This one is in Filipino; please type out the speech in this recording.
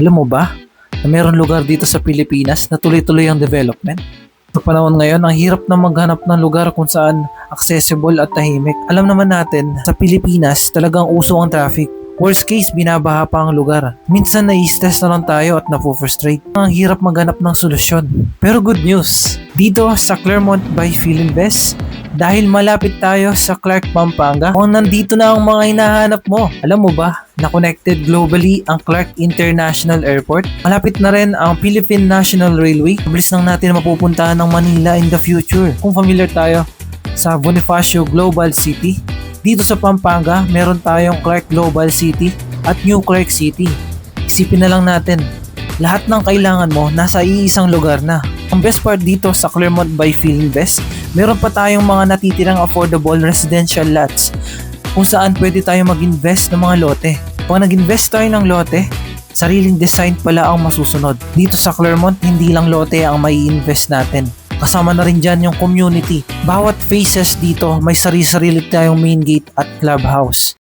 Alam mo ba na meron lugar dito sa Pilipinas na tuloy-tuloy ang development? Sa panahon ngayon, ang hirap na maghanap ng lugar kung saan accessible at tahimik. Alam naman natin, sa Pilipinas talagang uso ang traffic. Worst case, binabaha pa ang lugar. Minsan nai-stress na lang tayo at napufrustrate. Ang hirap maghanap ng solusyon. Pero good news, dito sa Claremont by Philinvest, dahil malapit tayo sa Clark, Pampanga, kung nandito na ang mga hinahanap mo. Alam mo ba, na connected globally ang Clark International Airport. Malapit na rin ang Philippine National Railway. Mabilis lang natin mapupuntahan ng Manila in the future. Kung familiar tayo sa Bonifacio Global City, dito sa Pampanga, meron tayong Clark Global City at New Clark City. Isipin na lang natin, lahat ng kailangan mo nasa iisang lugar na. Ang best part dito sa Claremont by Philinvest, meron pa tayong mga natitirang affordable residential lots kung saan pwede tayo mag-invest ng mga lote. Pag nag-invest tayo ng lote, sariling design pala ang masusunod. Dito sa Claremont, hindi lang lote ang mai invest natin. Kasama na rin dyan yung community. Bawat faces dito may sarili-sarili tayong main gate at clubhouse.